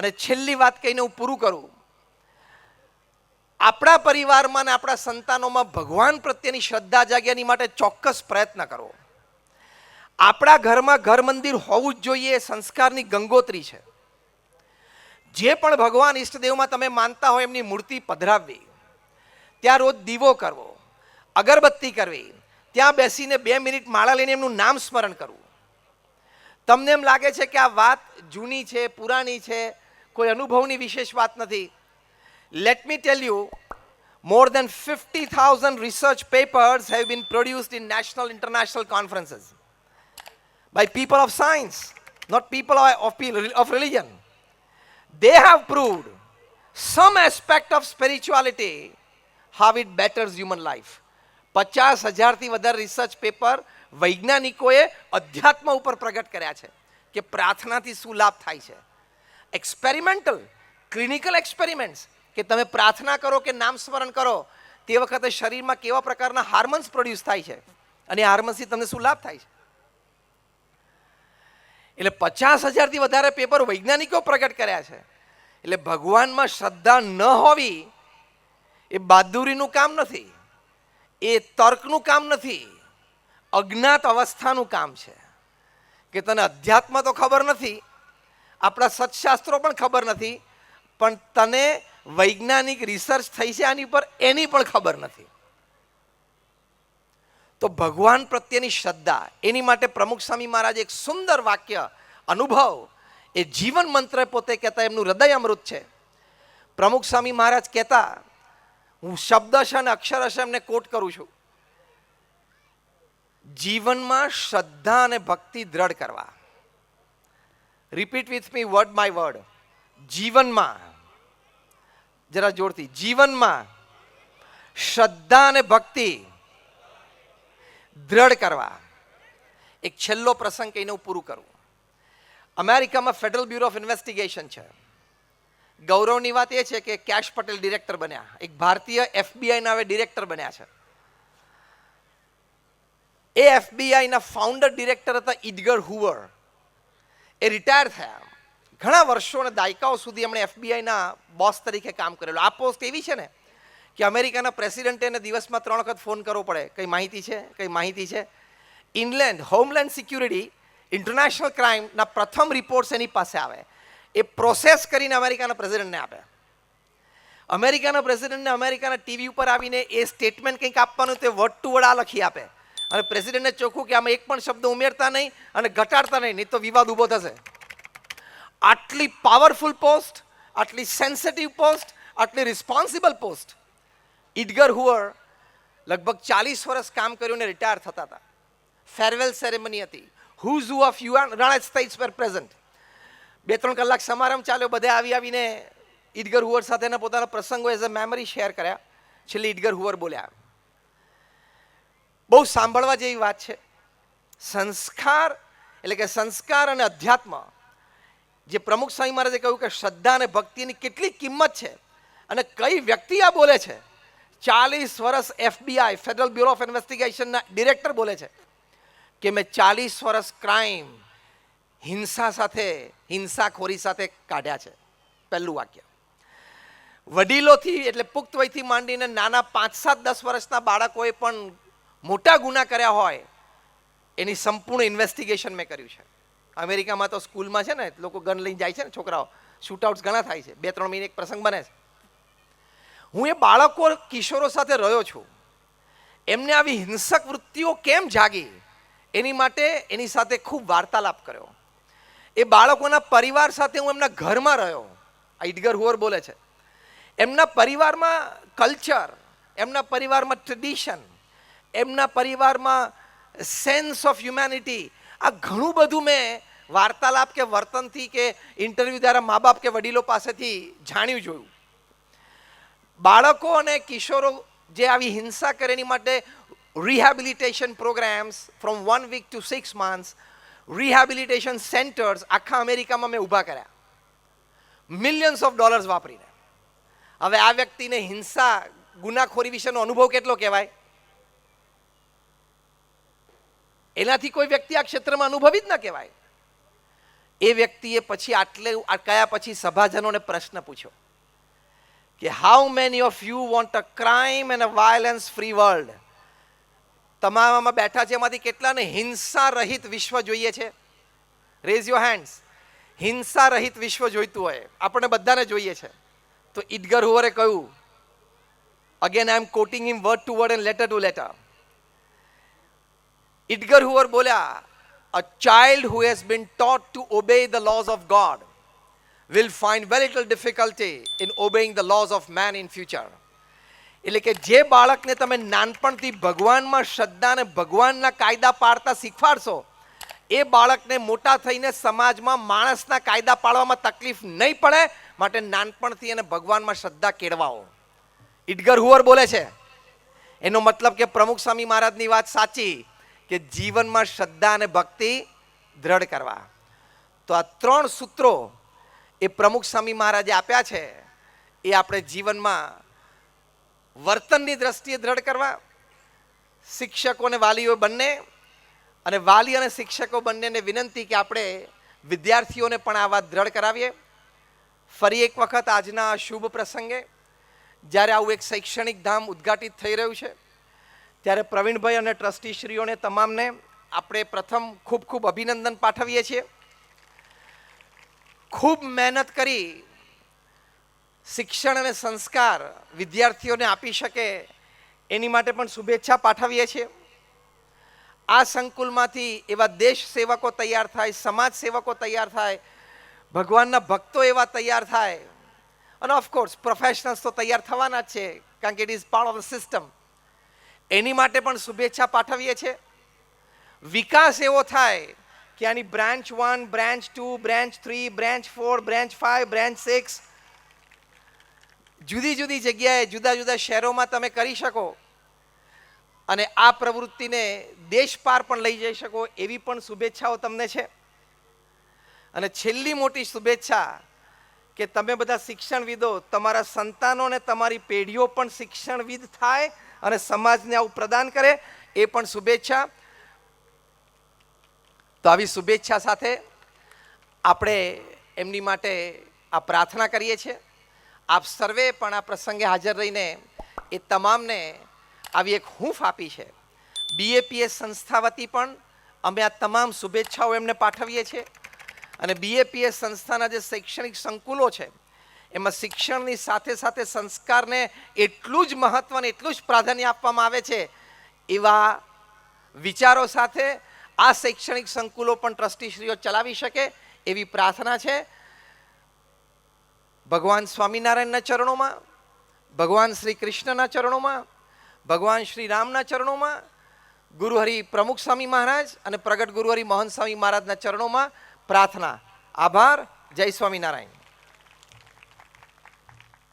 અને છેલ્લી વાત કહીને હું પૂરું કરું. આપણા પરિવારમાં અને આપણા સંતાનોમાં ભગવાન પ્રત્યેની શ્રદ્ધા જાગ્યાની માટે ચોક્કસ પ્રયત્ન કરો. આપણા ઘરમાં ઘર મંદિર હોવું જ જોઈએ સંસ્કારની ગંગોત્રી છે. જે પણ ભગવાન ઈષ્ટદેવમાં તમે માનતા હોય એમની મૂર્તિ પધરાવવી. ત્યાં રોજ દીવો કરવો, અગરબત્તી કરવી, ત્યાં બેસીને બે મિનિટ માળા લઈને એમનું નામ સ્મરણ કરવું. તમને એમ લાગે છે કે આ વાત જૂની છે, પુરાણી છે કોઈ અનુભવની વિશેષ વાત નથી let me tell you more than fifty thousand research papers have been produced in national international conferences by people of science not people of, of, religion. They have proved some aspect of spirituality, how it betters human life. પચાસ હજારથી વધારે research paper વૈજ્ઞાનિકોએ અધ્યાત્મ ઉપર પ્રગટ કર્યા છે કે પ્રાર્થનાથી શું લાભ થાય છે એક્સપેરિમેન્ટલ ક્લિનિકલ એક્સપેરિમેન્ટ્સ કે તમે પ્રાર્થના કરો કે નામ સ્મરણ કરો, તે વખતે શરીરમાં કેવા પ્રકારના હાર્મોન્સ પ્રોડ્યુસ થાય છે? અને હાર્મોન્સથી તમને શું લાભ થાય છે? એટલે પચાસ હજારથી વધારે પેપર વૈજ્ઞાનિકો પ્રગટ કર્યા છે. એટલે ભગવાનમાં શ્રદ્ધા ન હોવી એ બહાદુરીનું કામ નથી. એ તર્કનું કામ નથી. અજ્ઞાત અવસ્થાનું કામ છે. કે તને અધ્યાત્મ તો ખબર નથી આપણા સત્શાસ્ત્રો પણ ખબર નથી, પણ તને વૈજ્ઞાનિક રિસર્ચ થઈ છે આની પર એની પણ ખબર નથી. તો ભગવાન પ્રત્યેની શ્રદ્ધા, એની માટે પ્રમુખ સ્વામી મહારાજ એક સુંદર વાક્ય, અનુભવ, એ જીવન મંત્ર પોતે કહેતા એમનું હૃદય અમૃત છે. પ્રમુખ સ્વામી મહારાજ કહેતા, હું શબ્દશ અને અક્ષરશ એમને કોટ કરું છું. જીવનમાં શ્રદ્ધા અને ભક્તિ દ્રઢ કરવા. Repeat with me word my word જીવનમાં જરા જોડતી જીવનમાં શ્રદ્ધા અને ભક્તિ દ્રઢ કરવા એક છેલ્લો પ્રસંગ કહીને હું પૂરું કરું અમેરિકામાં ફેડરલ બ્યુરો ઓફ ઇન્વેસ્ટિગેશન છે ગૌરવની વાત એ છે કે કેશ પટેલ ડિરેક્ટર બન્યા એક ભારતીય એફબીઆઈના હવે ડિરેક્ટર બન્યા છે એ એફબીઆઈના ફાઉન્ડર ડિરેક્ટર હતા ઇડગર હુવર એ રિટાયર થયા. ઘણા વર્ષો અને દાયકાઓ સુધી એમણે એફબીઆઈના બોસ તરીકે કામ કરેલું. આ પોસ્ટ એવી છે ને કે અમેરિકાના પ્રેસિડેન્ટે એને દિવસમાં ત્રણ વખત ફોન કરવો પડે. કઈ માહિતી છે? કઈ માહિતી છે? ઇનલેન્ડ હોમલેન્ડ સિક્યુરિટી ઇન્ટરનેશનલ ક્રાઇમના પ્રથમ રિપોર્ટ્સ એની પાસે આવે. એ પ્રોસેસ કરીને અમેરિકાના પ્રેસિડેન્ટને આપે. અમેરિકાના પ્રેસિડેન્ટને અમેરિકાના ટીવી ઉપર આવીને એ સ્ટેટમેન્ટ કંઈક આપવાનું, તે વર્ડ ટુ વર્ડ આ લખી આપે. અને પ્રેસિડેન્ટને ચોખ્ખું કે આમાં એક પણ શબ્દ ઉમેરતા નહીં અને ઘટાડતા નહીં નહીં તો વિવાદ ઊભો થશે. આટલી પાવરફુલ પોસ્ટ આટલી સેન્સિટિવ પોસ્ટ આટલી રિસ્પોન્સિબલ પોસ્ટ ઇડગર હુઅર લગભગ ચાલીસ વર્ષ કામ કર્યું ને રિટાયર થતા હતા. ફેરવેલ સેરેમની હતી. Who's who of you United States were present બે ત્રણ કલાક સમારંભ ચાલ્યો, બધે આવી આવીને ઇડગર હુઅર સાથેના પોતાના પ્રસંગો એઝ અ મેમરી શેર કર્યા. છેલ્લે ઇડગર હુઅર બોલ્યા. બહુ સાંભળવા જેવી વાત છે. સંસ્કાર એટલે કે સંસ્કાર અને અધ્યાત્મ, જે પ્રમુખ સ્વામી મહારાજે કહ્યું કે શ્રદ્ધા અને ભક્તિની કેટલી કિંમત છે અને કઈ વ્યક્તિ આ બોલે છે? ચાલીસ વર્ષ એફબીઆઈ ફેડરલ બ્યુરો ઓફ ઇન્વેસ્ટિગેશનના ડિરેક્ટર બોલે છે કે મેં ચાલીસ વર્ષ ક્રાઇમ હિંસા સાથે, હિંસાખોરી સાથે કાઢ્યા છે. પહેલું વાક્ય. વડીલોથી એટલે પુખ્ત વયથી માંડીને નાના પાંચ સાત દસ વર્ષના બાળકોએ પણ મોટા ગુના કર્યા હોય, એની સંપૂર્ણ ઇન્વેસ્ટિગેશન મેં કર્યું છે. અમેરિકામાં તો સ્કૂલમાં છે ને, લોકો ગન લઈને જાય છે ને છોકરાઓ. શૂટઆઉટ્સ ઘણા થાય છે. બે, ત્રણ મહિને એક પ્રસંગ બને છે. હું એ બાળકો, કિશોરો સાથે રહ્યો છું. એમને આવી હિંસક વૃત્તિઓ કેમ જાગી? એની માટે એની સાથે ખૂબ વાર્તાલાપ કર્યો. એ બાળકોના પરિવાર સાથે હું એમના ઘરમાં રહ્યો. આ ઇડગર હુઅર બોલે છે. એમના પરિવારમાં કલ્ચર એમના પરિવારમાં ટ્રેડિશન એમના પરિવારમાં સેન્સ ઓફ હ્યુમેનિટી આ ઘણું બધું મેં વાર્તાલાપ કે વર્તનથી કે ઇન્ટરવ્યૂ દ્વારા મા બાપ કે વડીલો પાસેથી જાણ્યું જોયું. બાળકો અને કિશોરો જે આવી હિંસા કરે એની માટે rehabilitation programmes from one week to six months rehabilitation centres આખા અમેરિકામાં મેં ઊભા કર્યા. મિલિયન્સ ઓફ ડોલર્સ વાપરીને. હવે આ વ્યક્તિને હિંસા, ગુનાખોરી વિશેનો અનુભવ કેટલો કહેવાય? એનાથી કોઈ વ્યક્તિ આ ક્ષેત્રમાં અનુભવી જ ન કહેવાય. એ વ્યક્તિએ પછી આટલે અટકાયા પછી સભાજનોને પ્રશ્ન પૂછ્યો કે how many of you want a crime and a violence free world તમારામાં બેઠા છે એમાંથી કેટલાને હિંસા રહિત વિશ્વ જોઈએ છે? રેઝ યોર હેન્ડ્સ હિંસા રહિત વિશ્વ જોઈતું હોય. આપણે બધાને જોઈએ છે. તો ઇદગર હુવરે કહ્યું again I am quoting him word to word and letter to letter Edgar Hoover બોલ્યા a child who has been taught to obey the laws of God will find very little difficulty in obeying the laws of man in future એટલે કે જે બાળકને તમે નાનપણથી ભગવાનમાં શ્રદ્ધા અને ભગવાનના કાયદા પાડતા શીખવાડશો, એ બાળકને મોટા થઈને સમાજમાં માણસના કાયદા પાડવામાં તકલીફ નહીં પડે, માટે નાનપણથી એને ભગવાનમાં શ્રદ્ધા કેળવાઓ. ઇડગર હુઅર બોલે છે, એનો મતલબ કે પ્રમુખ સ્વામી મહારાજની વાત સાચી કે જીવનમાં શ્રદ્ધા અને ભક્તિ દ્રઢ કરવા. તો આ ત્રણ સૂત્રો એ પ્રમુખ સ્વામી મહારાજે આપ્યા છે. એ આપણે જીવનમાં વર્તનની દ્રષ્ટિએ દ્રઢ કરવા, શિક્ષકો અને વાલીઓ બંને અને વાલી અને શિક્ષકો બંનેને વિનંતી કે આપણે વિદ્યાર્થીઓને પણ આ વાત દ્રઢ કરાવીએ. ફરી એક વખત આજના શુભ પ્રસંગે જ્યારે આવું એક શૈક્ષણિક ધામ ઉદ્ઘાટિત થઈ રહ્યું છે ત્યારે પ્રવીણભાઈ અને ટ્રસ્ટીશ્રીઓને તમામને આપણે પ્રથમ ખૂબ ખૂબ અભિનંદન પાઠવીએ છીએ. ખૂબ મહેનત કરી શિક્ષણ અને સંસ્કાર વિદ્યાર્થીઓને આપી શકે એની માટે પણ શુભેચ્છા પાઠવીએ છીએ. આ સંકુલમાંથી એવા દેશ સેવકો તૈયાર થાય, સમાજ સેવકો તૈયાર થાય, ભગવાનના ભક્તો એવા તૈયાર થાય. અને ઓફકોર્સ પ્રોફેશનલ્સ તો તૈયાર થવાના જ છે, કારણ કે it is part of the system એની માટે પણ શુભેચ્છા પાઠવીએ છીએ. વિકાસ એવો થાય કે આની branch one, branch two, branch three, branch four, branch five, branch six જુદી જુદી જગ્યાએ, જુદા જુદા શહેરોમાં તમે કરી શકો. અને આ પ્રવૃત્તિને દેશ પાર પણ લઈ જઈ શકો એવી પણ શુભેચ્છાઓ તમને છે. અને છેલ્લી મોટી શુભેચ્છા કે તમે બધા શિક્ષણવિદો, તમારા સંતાનો અને તમારી પેઢીઓ પણ શિક્ષણવિદ થાય અને સમાજને આવું પ્રદાન કરે એ પણ શુભેચ્છા. તો આવી શુભેચ્છા સાથે આપણે એમની માટે આ પ્રાર્થના કરીએ છીએ. આપ સર્વે પણ આ પ્રસંગે હાજર રહીને એ તમામને આવી એક હૂંફ આપી છે. બીએપીએસ સંસ્થા વતી પણ અમે આ તમામ શુભેચ્છાઓ એમને પાઠવીએ છીએ. અને બીએપીએસ સંસ્થાના જે શૈક્ષણિક સંકુલો છે એમાં શિક્ષણની સાથે સાથે સંસ્કારને એટલું જ મહત્વ એટલું જ પ્રાધાન્ય આપવામાં આવે છે. એવા વિચારો સાથે આ શૈક્ષણિક સંકુલો પણ ટ્રસ્ટીશ્રીઓ ચલાવી શકે એવી પ્રાર્થના છે. ભગવાન સ્વામિનારાયણના ચરણોમાં, ભગવાન શ્રી કૃષ્ણના ચરણોમાં, ભગવાન શ્રી રામના ચરણોમાં, ગુરુહરિ પ્રમુખ સ્વામી મહારાજ અને પ્રગટ ગુરુહરિ મોહન સ્વામી મહારાજના ચરણોમાં પ્રાર્થના. આભાર. જય સ્વામિનારાયણ.